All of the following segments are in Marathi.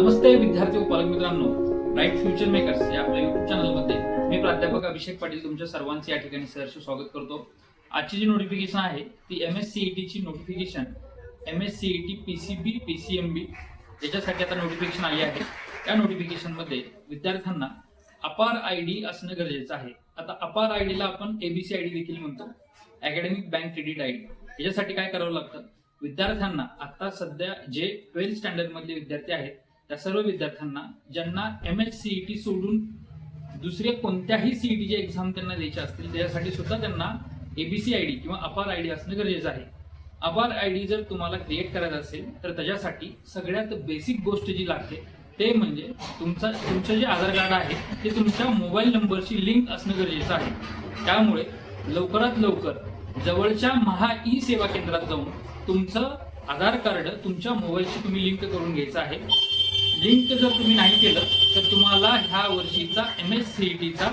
नमस्ते विद्यार्थी व पालक मित्रांनो. ब्राईट फ्युचर मेकर्स या आपल्या युट्यूब चॅनलमध्ये मी प्राध्यापक अभिषेक पाटील तुमच्या सर्वांचे या ठिकाणी सहर्ष स्वागत करतो. आजची जी नोटिफिकेशन आहे ती एम एस सीईटी ची notification M S CET M B याच्यासाठी आता नोटिफिकेशन आली आहे. त्या नोटिफिकेशनमध्ये विद्यार्थ्यांना अपार आय डी असणं गरजेचं आहे. आता अपार आय ला आपण एबीसी आय डी देखील म्हणतो. Academic bank credit I D याच्यासाठी काय करावं लागतं? विद्यार्थ्यांना आता सध्या जे ट्वेल्थ स्टँडर्ड मधले विद्यार्थी आहेत त्या सर्व विद्यार्थ्यांना ज्यांना एम एच सीईटी सोडून दुसऱ्या कोणत्याही सीईटीचे एक्झाम त्यांना द्यायच्या असतील त्यासाठी सुद्धा त्यांना एबीसी आय डी किंवा अपार आय डी असणं गरजेचं आहे. अपार आय डी जर तुम्हाला क्रिएट करायचं असेल तर त्याच्यासाठी सगळ्यात बेसिक गोष्ट जी लागते ते म्हणजे तुमचा तुमचं जे आधार कार्ड आहे ते तुमच्या मोबाईल नंबरशी लिंक असणं गरजेचं आहे. त्यामुळे लवकरात लवकर जवळच्या महा ई सेवा केंद्रात जाऊन तुमचं आधार कार्ड तुमच्या मोबाईलशी तुम्ही लिंक करून घ्यायचं आहे. लिंक जर तुम्ही नाही केलं तर तुम्हाला ह्या वर्षीचा एम एस सीईटीचा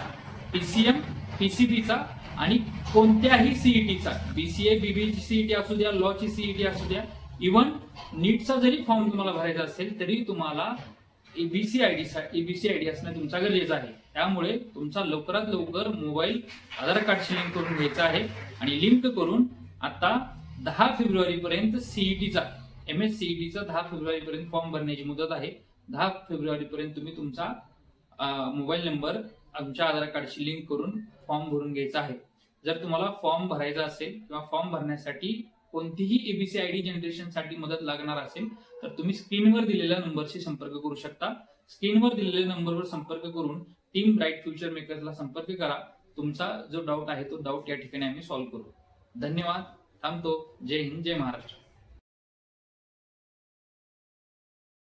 सी बीचा आणि कोणत्याही सीईटीचा B C A B बीबीची CET असू द्या लॉची सीईटी असू द्या इवन नीटचा जरी फॉर्म तुम्हाला भरायचा असेल तरी तुम्हाला ABC I D ABC I D असणं तुमचा गरजेचं आहे. त्यामुळे तुमचा लवकरात लवकर मोबाईल आधार कार्डशी लिंक करून घ्यायचा आहे आणि लिंक करून आता दहा फेब्रुवारीपर्यंत सीईटीचा एम एस सीईटीचा दहा फेब्रुवारीपर्यंत फॉर्म भरण्याची मुदत आहे. दहा फेब्रुवारीपर्यंत तुम्ही तुमचा मोबाईल नंबर आमच्या आधार कार्डशी लिंक करून फॉर्म भरून घ्यायचा आहे. जर तुम्हाला फॉर्म भरायचा असेल किंवा फॉर्म भरण्यासाठी कोणतीही एबीसी आय डी जनरेशनसाठी मदत लागणार असेल तर तुम्ही स्क्रीनवर दिलेल्या नंबरशी संपर्क करू शकता. स्क्रीनवर दिलेल्या नंबरवर संपर्क करून टीम ब्राईट फ्युचर मेकर्सला संपर्क करा. तुमचा जो डाऊट आहे तो डाऊट या ठिकाणी आम्ही सॉल्व्ह करू. धन्यवाद. थांबतो. जय हिंद जय महाराष्ट्र.